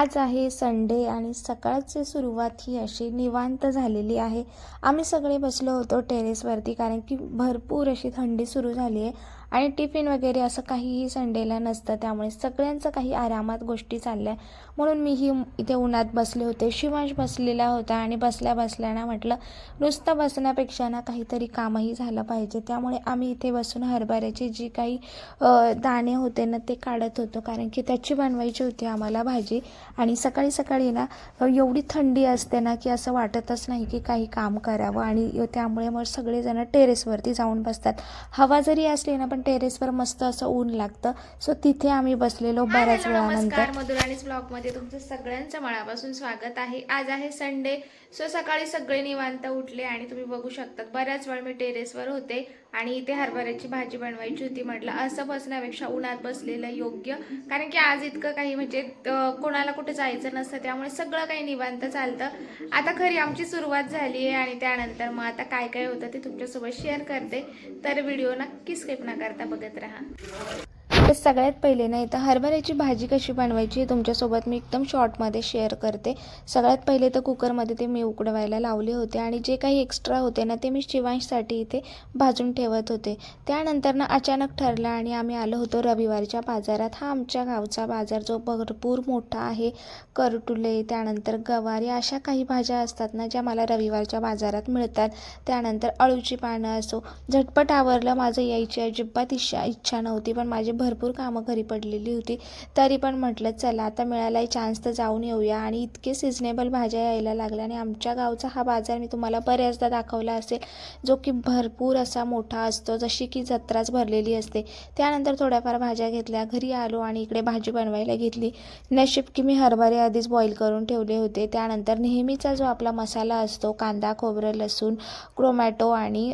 आज आहे संडे आणि सकाळची सुरुवात ही अशी निवांत झालेली आहे. आम्ही सगळे बसलो होतो टेरेसवरती कारण की भरपूर अशी थंडी सुरू झाली आहे. आणि टिफिन वगैरे असं काहीही संडेला नसतं त्यामुळे सगळ्यांचं काही आरामात गोष्टी चालल्या. म्हणून मीही इथे उन्हात बसले होते. शिवांश बसलेला होता आणि बसल्या बसल्याना म्हटलं नुसतं बसण्यापेक्षा ना काहीतरी कामही झालं पाहिजे. त्यामुळे आम्ही इथे बसून हरभऱ्याची जी काही दाणे होते ना ते काढत होतो. कारण की त्याची बनवायची होती आम्हाला भाजी. आणि सकाळी सकाळी ना एवढी थंडी असते ना की असं वाटतच नाही की काही काम करावं. आणि त्यामुळे मग सगळेजण टेरेसवरती जाऊन बसतात. हवा जरी असली ना पण टेरेसवर मस्त असं ऊन लागतं. सो तिथे आम्ही बसलेलो बऱ्याच वेळानंतर. मधुराणीच ब्लॉगमध्ये तुमचं सगळ्यांचं मनापासून स्वागत आहे. आज आहे संडे सो सकाळी सगळे निवांत उठले आणि तुम्ही बघू शकतात. बऱ्याच वेळ मी टेरेसवर होते. आणि इथे हरभऱ्याची भाजी बनवायची होती म्हटलं. असं बसण्यापेक्षा उन्हात बसलेलं योग्य. कारण की आज इतकं काही म्हणजे कोणाला कुठे जायचं नसतं. त्यामुळे सगळं काही निवांत चालतं. आता खरी आमची सुरुवात झाली आहे आणि त्यानंतर मग आता काय काय होतं ते तुमच्यासोबत शेअर करते. तर व्हिडिओ नक्की स्किप न करता बघत राहा. तर सगळ्यात पहिले ना इथं हरभऱ्याची भाजी कशी बनवायची तुमच्यासोबत मी एकदम शॉर्टमध्ये शेअर करते. सगळ्यात पहिले तर कुकरमध्ये ते मी उकडवायला लावले होते आणि जे काही एक्स्ट्रा होते ना ते मी शिवांशसाठी इथे भाजून ठेवत होते. त्यानंतर ना अचानक ठरलं आणि आम्ही आलो होतो रविवारच्या बाजारात. हा आमच्या गावचा बाजार जो भरपूर मोठा आहे. करटुले त्यानंतर गवारी अशा काही भाज्या असतात ना ज्या मला रविवारच्या बाजारात मिळतात. त्यानंतर अळूची पानं असो. झटपट आवरलं माझं यायची अजिबात इच्छा इच्छा नव्हती पण माझी भरपूर भरपूर कामं घरी पडलेली होती. तरी पण म्हटलं चला आता मिळालाय चान्स तर जाऊन येऊया. आणि इतके सिजनेबल भाज्या यायला लागल्या आणि आमच्या गावचा हा बाजार मी तुम्हाला बऱ्याचदा दाखवला असेल जो की भरपूर असा मोठा असतो जशी की जत्राच भरलेली असते. त्यानंतर थोड्याफार भाज्या घेतल्या घरी आलो आणि इकडे भाजी बनवायला घेतली. नशीब की मी हरभरे आधीच बॉईल करून ठेवले होते. त्यानंतर नेहमीचा जो आपला मसाला असतो कांदा खोबरं लसूण टोमॅटो आणि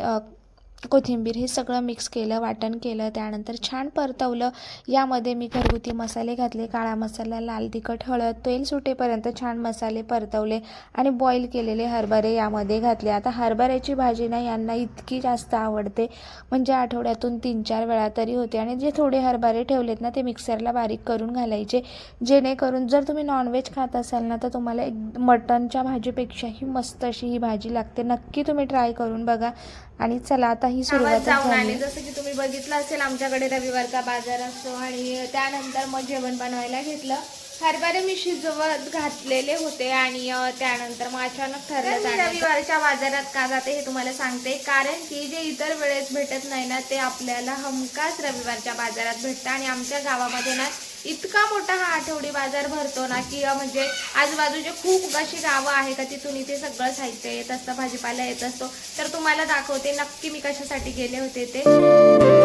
कोथिंबीर हे सगळं मिक्स केलं वाटण केलं त्यानंतर छान परतवलं. यामध्ये मी घरगुती मसाले घातले काळा मसाला लाल तिखट हळद तेल सुटेपर्यंत छान मसाले परतवले आणि बॉईल केलेले हरभरे यामध्ये घातले. आता हरभऱ्याची भाजी ना यांना इतकी जास्त आवडते. म्हणजे आठवड्यातून तीन चार वेळा तरी होते आणि जे थोडे हरभरे ठेवलेत ना ते मिक्सरला बारीक करून घालायचे. जेणेकरून जर तुम्ही नॉनव्हेज खात असाल ना तर तुम्हाला एक मटनच्या भाजीपेक्षाही मस्त अशी ही भाजी लागते. नक्की तुम्ही ट्राय करून बघा. आणि चला आता ही सुरुवात जाऊन आले. झाली जसं की तुम्ही बघितलं असेल आमच्याकडे रविवारचा बाजार असतो आणि त्यानंतर मग जेवण बनवायला घेतलं. हरभरे मी शिजवत घातलेले होते आणि त्यानंतर मग अचानक ठरलं मी रविवारच्या बाजारात का जाते हे तुम्हाला सांगते. कारण की जे इतर वेळेस भेटत नाही ना ते आपल्याला हमखास रविवारच्या बाजारात भेटतं आणि आमच्या गावामध्ये ना इतका मोठा हा आठवडी बाजार भरतो ना की म्हणजे आजूबाजूचे खूप अशी गावं आहे का तिथून इथे सगळं साहित्य येत असतं भाजीपाला येत असतो. तर तुम्हाला दाखवते नक्की मी कशासाठी गेले होते ते.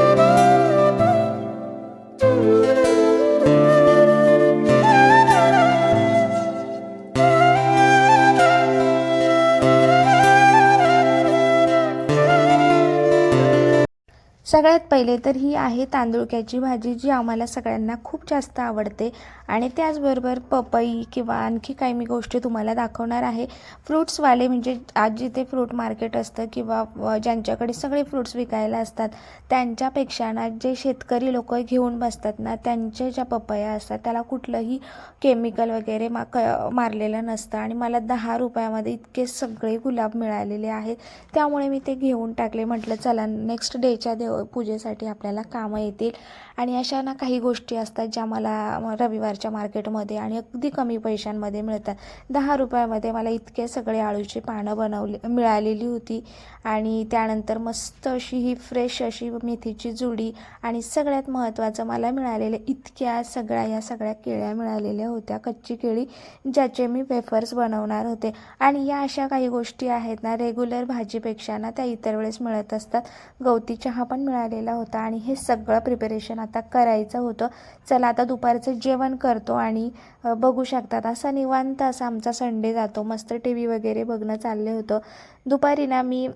सगळ्यात पहिले तर ही आहे तांदुळक्याची भाजी जी आम्हाला सगळ्यांना खूप जास्त आवडते. आणि त्याचबरोबर पपई किंवा आणखी काही मी गोष्टी तुम्हाला दाखवणार आहे. फ्रुट्सवाले म्हणजे आज जिथे फ्रूट मार्केट असतं किंवा ज्यांच्याकडे सगळे फ्रुट्स विकायला असतात त्यांच्यापेक्षा ना जे शेतकरी लोक घेऊन बसतात ना त्यांच्या ज्या पपया असतात त्याला कुठलंही केमिकल वगैरे मा क मारलेलं नसतं. आणि मला दहा रुपयामध्ये इतके सगळे गुलाब मिळालेले आहेत. त्यामुळे मी ते घेऊन टाकले. म्हटलं चला नेक्स्ट डेच्या देव पूजेसाठी आपल्याला कामं येतील. आणि अशा ना काही गोष्टी असतात ज्या मला रविवारच्या मार्केटमध्ये आणि अगदी कमी पैशांमध्ये मिळतात. दहा रुपयामध्ये मला इतके सगळे आळूची पानं बनवली मिळालेली होती. आणि त्यानंतर मस्त अशी ही फ्रेश अशी मेथीची जुडी आणि सगळ्यात महत्त्वाचं मला मिळालेले इतक्या सगळ्या या सगळ्या केळ्या मिळालेल्या होत्या कच्ची केळी ज्याचे मी वेफर्स बनवणार होते. आणि या अशा काही गोष्टी आहेत ना रेग्युलर भाजीपेक्षा ना त्या इतर वेळेस मिळत असतात. गवती चहा पण मिळालेला होता आणि हे सगळं प्रिपरेशन आता करायचं होतं. चला आता दुपारचं जेवण करतो आणि बघू शकतात. असा निवांत असा आमचा संडे जातो. मस्त टी व्ही वगैरे बघणं चाललं होतं. दुपारी ना मी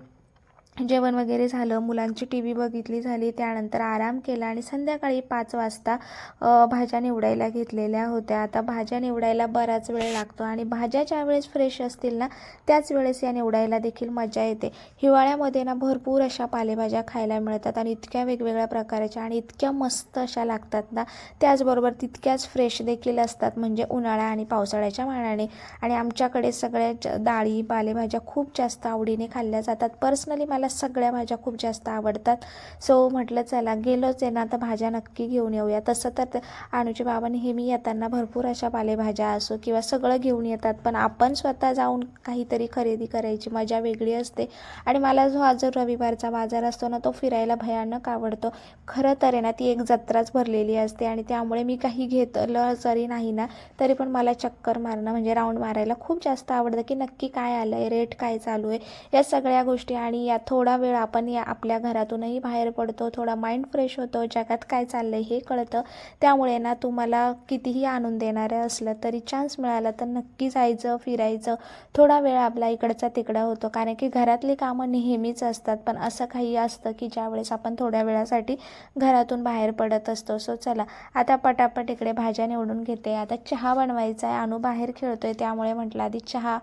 जेवण वगैरे झालं मुलांची टी व्ही बघितली झाली त्यानंतर आराम केला आणि संध्याकाळी पाच वाजता भाज्या निवडायला घेतलेल्या होत्या. आता भाज्या निवडायला बराच वेळ लागतो आणि भाज्या ज्या वेळेस फ्रेश असतील ना त्याच वेळेस या निवडायला देखील मजा येते. हिवाळ्यामध्ये ना भरपूर अशा पालेभाज्या खायला मिळतात आणि इतक्या वेगवेगळ्या प्रकारच्या आणि इतक्या मस्त अशा लागतात ना त्याचबरोबर तितक्याच फ्रेश देखील असतात म्हणजे उन्हाळा आणि पावसाळ्याच्या मानाने. आणि आमच्याकडे सगळ्या ज- डाळी पालेभाज्या खूप जास्त आवडीने खाल्ल्या जातात. पर्सनली मला सगळ्या भाज्या खूप जास्त आवडतात. सो म्हटलं चला गेलोच आहे ना तर भाज्या नक्की घेऊन येऊया. तसं तर ते अनुचे बाबा नेहमी येताना भरपूर अशा पालेभाज्या असो किंवा सगळं घेऊन येतात पण आपण स्वतः जाऊन काहीतरी खरेदी करायची मजा वेगळी असते. आणि मला जो आज रविवारचा बाजार असतो ना तो फिरायला भयानक आवडतो. खरं तर आहे ना ती एक जत्राच भरलेली असते आणि त्यामुळे मी काही घेतलं जरी नाही ना तरी पण मला चक्कर मारणं म्हणजे राऊंड मारायला खूप जास्त आवडतं की नक्की काय आलं आहे रेट काय चालू आहे या सगळ्या गोष्टी. आणि या थोडा वेळ आपण या आपल्या घरातूनही बाहेर पडतो थोडा माइंड फ्रेश होतो जगात काय चाललं आहे हे कळतं. त्यामुळे ना तुम्हाला कितीही आणून देणारं असलं तरी चान्स मिळाला तर नक्की जायचं फिरायचं. थोडा वेळ आपला इकडचा तिकडा होतो. कारण की घरातली कामं नेहमीच असतात. पण असं काही असतं की ज्यावेळेस आपण थोड्या वेळासाठी घरातून बाहेर पडत असतो. सो चला आता पटापट इकडे भाज्या निवडून घेते. आता चहा बनवायचा आहे अनु बाहेर खेळतोय. त्यामुळे म्हटलं आधी चहा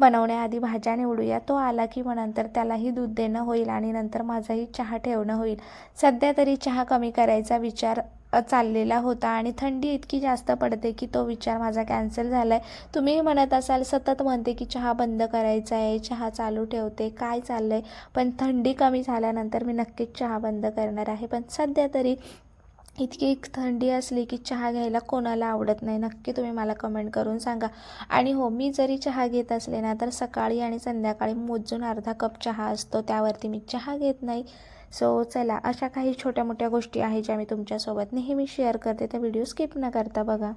बनवण्याआधी भाज्या निवडूया. तो आला की मग नंतर त्यालाही दूध देणं होईल आणि नंतर माझाही चहा ठेवणं होईल. सध्या तरी चहा कमी करायचा विचार चाललेला होता आणि थंडी इतकी जास्त पडते की तो विचार माझा कॅन्सल झाला आहे तुम्हीही म्हणत असाल सतत म्हणते की चहा बंद करायचा आहे चहा चालू ठेवते काय चाललं आहे पण थंडी कमी झाल्यानंतर मी नक्कीच चहा बंद करणार आहे. पण सध्या तरी इतकी थंडी असली की चहा घ्यायला कोणाला आवडत नाही. नक्की तुम्ही मला कमेंट करून सांगा. आणि हो मी जरी चहा घेत असले ना तर सकाळी आणि संध्याकाळी मोजून अर्धा कप चहा असतो. त्यावरती मी चहा घेत नाही. सो चला अशा काही छोट्या मोठ्या गोष्टी आहेत ज्या मी तुमच्यासोबत नेहमी शेअर करते. त्या व्हिडिओ स्किप न करता बघा.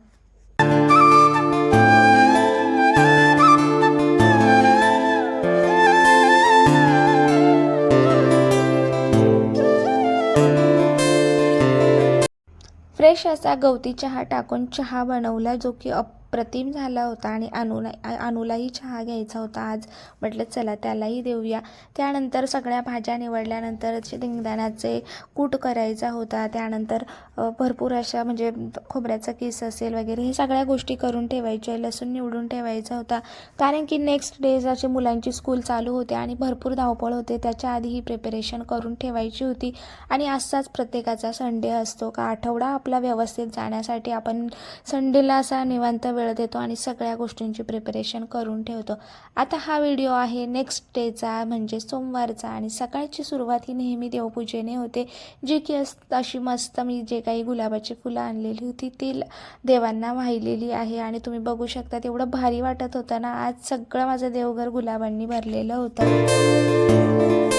फ्रेश असा गवती चहा टाकून चहा बनवला जो की अप प्रतिम झाला होता आणि अनुला अनुलाही चहा घ्यायचा होता आज. म्हटलं चला त्यालाही देऊया. त्यानंतर सगळ्या भाज्या निवडल्यानंतर शेंगदाण्याचे कूट करायचा होता. त्यानंतर भरपूर अशा म्हणजे खोबऱ्याचा किस असेल वगैरे हे सगळ्या गोष्टी करून ठेवायच्या लसूण निवडून ठेवायचा होता. कारण की नेक्स्ट डेज असे मुलांची स्कूल चालू होते आणि भरपूर धावपळ होते. त्याच्या आधी ही प्रिपरेशन करून ठेवायची होती. आणि असाच प्रत्येकाचा संडे असतो. का आठवडा आपला व्यवस्थित जाण्यासाठी आपण संडेला असा निवांत वेळ देतो आणि सगळ्या गोष्टींची प्रिपरेशन करून ठेवतो. आता हा व्हिडिओ आहे नेक्स्ट डेचा म्हणजे सोमवारचा. आणि सकाळची सुरुवात ही नेहमी देवपूजेने होते. जे की अस अशी मस्त मी जे काही गुलाबाची फुलं आणलेली होती ती देवांना वाहिलेली आहे. आणि तुम्ही बघू शकता तेवढं भारी वाटत होतं ना. आज सगळं माझं देवघर गुलाबांनी भरलेलं होतं.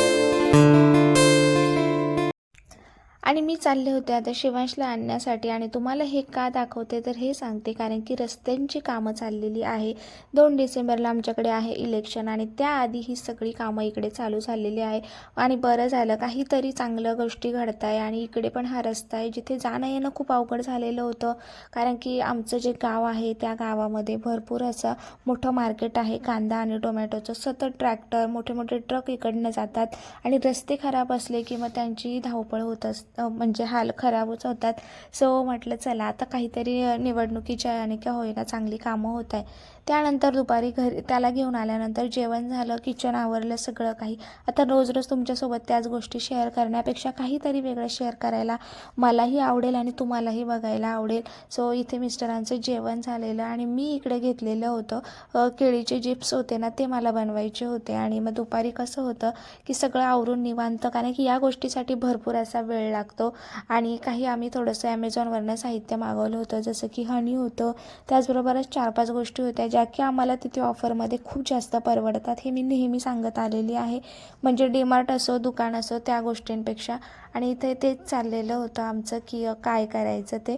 आणि मी चालले होते आता शिवांशला आणण्यासाठी आणि तुम्हाला हे का दाखवते तर हे सांगते कारण की रस्त्यांची कामं चाललेली आहे. दोन डिसेंबरला आमच्याकडे आहे इलेक्शन आणि त्याआधी ही सगळी कामं इकडे चालू झालेली आहे. आणि बरं झालं काहीतरी चांगलं गोष्टी घडत आहे आणि इकडे पण हा रस्ता आहे जिथे जाणं येणं खूप अवघड झालेलं होतं. कारण की आमचं जे गाव आहे त्या गावामध्ये भरपूर असं मोठं मार्केट आहे. कांदा आणि टोमॅटोचं सतत ट्रॅक्टर मोठे मोठे ट्रक इकडनं जातात आणि रस्ते खराब असले की मग त्यांची धावपळ होत असते. म्हणजे हाल खराबच होतात. सो म्हटलं चला आता काहीतरी निवडणुकीच्या आणि का होईना चांगली कामं होत आहे त्यानंतर दुपारी घरी त्याला घेऊन आल्यानंतर जेवण झालं किचन आवरलं सगळं काही. आता रोज रोज तुमच्यासोबत त्याच गोष्टी शेअर करण्यापेक्षा काहीतरी वेगळं शेअर करायला मलाही आवडेल आणि तुम्हालाही बघायला आवडेल. सो इथे मिस्टरांचं जेवण झालेलं आणि मी इकडे घेतलेलं होतं. केळीचे चिप्स होते ना ते मला बनवायचे होते आणि मग दुपारी कसं होतं की सगळं आवरून निवांत कारण की या गोष्टीसाठी भरपूर असा वेळ लागतो. आणि काही आम्ही थोडंसं ॲमेझॉनवरनं साहित्य मागवलं होतं जसं की हनी होतं. त्याचबरोबरच चार पाच गोष्टी होत्या ज्या की आम्हाला तिथे ऑफरमध्ये खूप जास्त परवडतात हे मी नेहमी सांगत आलेली आहे. म्हणजे डीमार्ट असो दुकान असो त्या गोष्टींपेक्षा. आणि इथे तेच चाललेलं होतं आमचं की काय करायचं ते.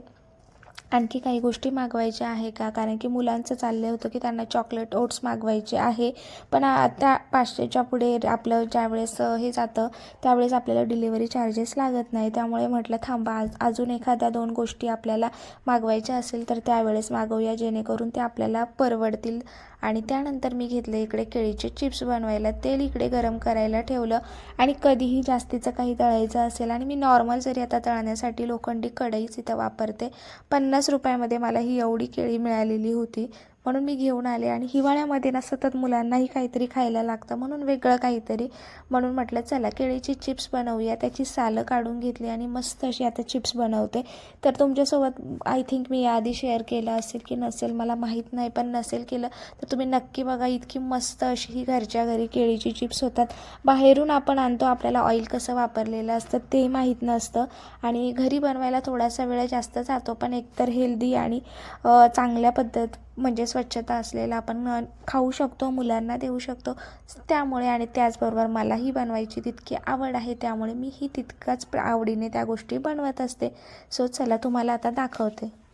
आणखी काही गोष्टी मागवायच्या आहे का? कारण की मुलांचं चाललं होतं की त्यांना चॉकलेट ओट्स मागवायचे आहे. पण आता पाचशेच्या पुढे आपलं ज्यावेळेस हे जातं त्यावेळेस आपल्याला डिलिव्हरी चार्जेस लागत नाही. त्यामुळे म्हटलं थांबा आज अजून एखाद्या दोन गोष्टी आपल्याला मागवायच्या असेल तर त्यावेळेस मागवूया जेणेकरून ते आपल्याला परवडतील. आणि त्यानंतर मी घेतलं इकडे केळीचे चिप्स बनवायला. तेल इकडे गरम करायला ठेवलं. आणि कधीही जास्तीचं काही तळायचं असेल आणि मी नॉर्मल जरी आता तळण्यासाठी लोखंडी कढईच इथं वापरते पन्नास रुपयामध्ये मला ही एवढी केळी मिळालेली होती. म्हणून मी घेऊन आले. आणि हिवाळ्यामध्ये ना सतत मुलांनाही काहीतरी खायला लागतं. म्हणून वेगळं काहीतरी. म्हणून म्हटलं चला केळीची चिप्स बनवूया. त्याची सालं काढून घेतली आणि मस्त अशी आता चिप्स बनवते. तर तुमच्यासोबत आय थिंक मी याआधी शेअर केलं असेल की नसेल मला माहीत नाही पण नसेल केलं तर तुम्ही नक्की बघा इतकी मस्त अशी ही घरच्या घरी केळीची चिप्स होतात. बाहेरून आपण आणतो आपल्याला ऑइल कसं वापरलेलं असतं ते माहीत नसतं. आणि घरी बनवायला थोडासा वेळ जास्त जातो पण एकतर हेल्दी आणि चांगल्या पद्धत म्हणजे स्वच्छता असलेला आपण खाऊ शकतो मुलांना देऊ शकतो. त्यामुळे आणि त्याचबरोबर मलाही बनवायची तितकी आवड आहे त्यामुळे मी ही तितकाच प्र- आवडीने त्या गोष्टी बनवत असते. सो चला तुम्हाला आता दाखवते.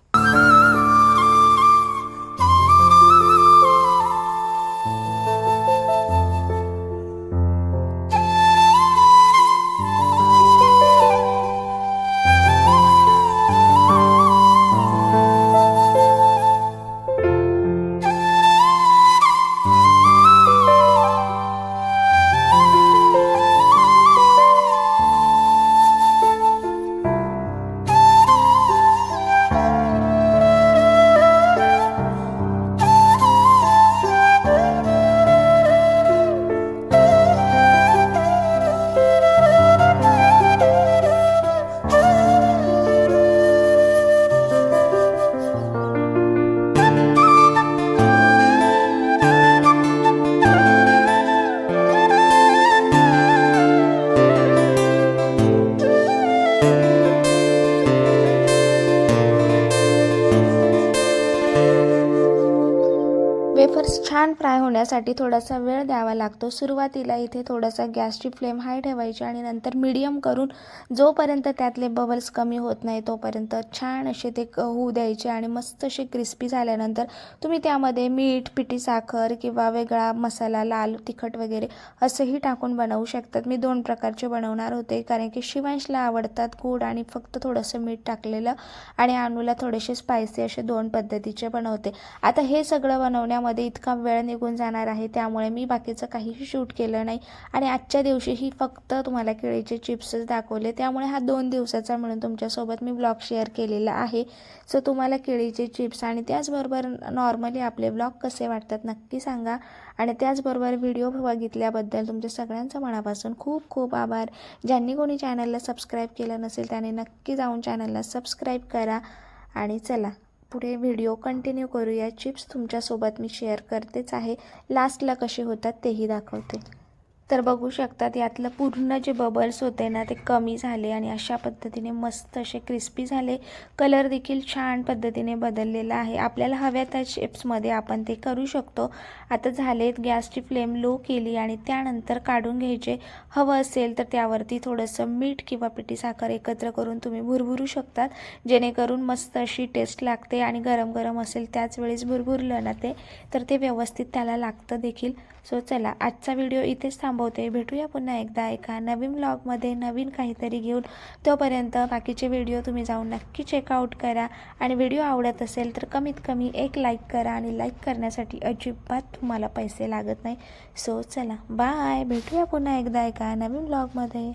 त्यासाठी थोडासा वेळ द्यावा लागतो. सुरुवातीला इथे थोडासा गॅसची फ्लेम हाय ठेवायची आणि नंतर मीडियम करून जोपर्यंत त्यातले बबल्स कमी होत नाही तोपर्यंत छान असे ते क- होऊ द्यायचे आणि मस्त असे क्रिस्पी झाल्यानंतर तुम्ही त्यामध्ये मीठ पिठी साखर किंवा वेगळा मसाला लाल तिखट वगैरे असंही टाकून बनवू शकतात. मी दोन प्रकारचे बनवणार होते कारण की शिवांशला आवडतात गोड आणि फक्त थोडंसं मीठ टाकलेलं आणि अनुला थोडेसे स्पायसी असे दोन पद्धतीचे बनवते. आता हे सगळं बनवण्यामध्ये इतका वेळ निघून जाणार आहे त्यामुळे मी बाकीचं काहीही शूट केलं नाही. आणि आजच्या दिवशीही फक्त तुम्हाला केळीचे चिप्सच दाखवले. त्यामुळे हा दोन दिवसाचा म्हणून तुमच्यासोबत मी ब्लॉग शेअर केलेला आहे. सो तुम्हाला केळीचे चिप्स आणि त्याचबरोबर नॉर्मली आपले ब्लॉग कसे वाटतात नक्की सांगा. आणि त्याचबरोबर व्हिडिओ बघितल्याबद्दल तुमच्या सगळ्यांचं मनापासून खूप खूप आभार. ज्यांनी कोणी चॅनलला सबस्क्राईब केलं नसेल त्याने नक्की जाऊन चॅनलला सबस्क्राईब करा. आणि चला पुढे व्हिडिओ कंटिन्यू करूया. चिप्स तुमच्यासोबत मी शेअर करतेच आहे. लास्टला कसे होतात तेही दाखवते. तर बघू शकतात यातलं पूर्ण जे बबल्स होते ना ते कमी झाले आणि अशा पद्धतीने मस्त असे क्रिस्पी झाले. कलर देखील छान पद्धतीने बदललेला आहे. आपल्याला हव्या त्या शेप्समध्ये आपण ते करू शकतो. आता झालेत गॅसची फ्लेम लो केली आणि त्यानंतर काढून घ्यायचे. हवं असेल तर त्यावरती थोडंसं मीठ किंवा पिठी साखर एकत्र करून तुम्ही भुरभुरू शकतात. जेणेकरून मस्त अशी टेस्ट लागते आणि गरम गरम असेल त्याच वेळेस भुरभुरलं ना ते तर ते व्यवस्थित त्याला लागतं देखील. सो चला आजचा व्हिडिओ इथेच थांबवते. भेटूया पुन्हा एकदा एका नवीन ब्लॉगमध्ये नवीन काहीतरी घेऊन. तोपर्यंत बाकीचे व्हिडिओ तुम्ही जाऊन नक्की चेकआउट करा. आणि व्हिडिओ आवडत असेल तर कमीत कमी एक लाईक करा आणि लाईक करण्यासाठी अजिबात तुम्हाला पैसे लागत नाही. सो चला बाय भेटूया पुन्हा एकदा एका नवीन व्लॉगमध्ये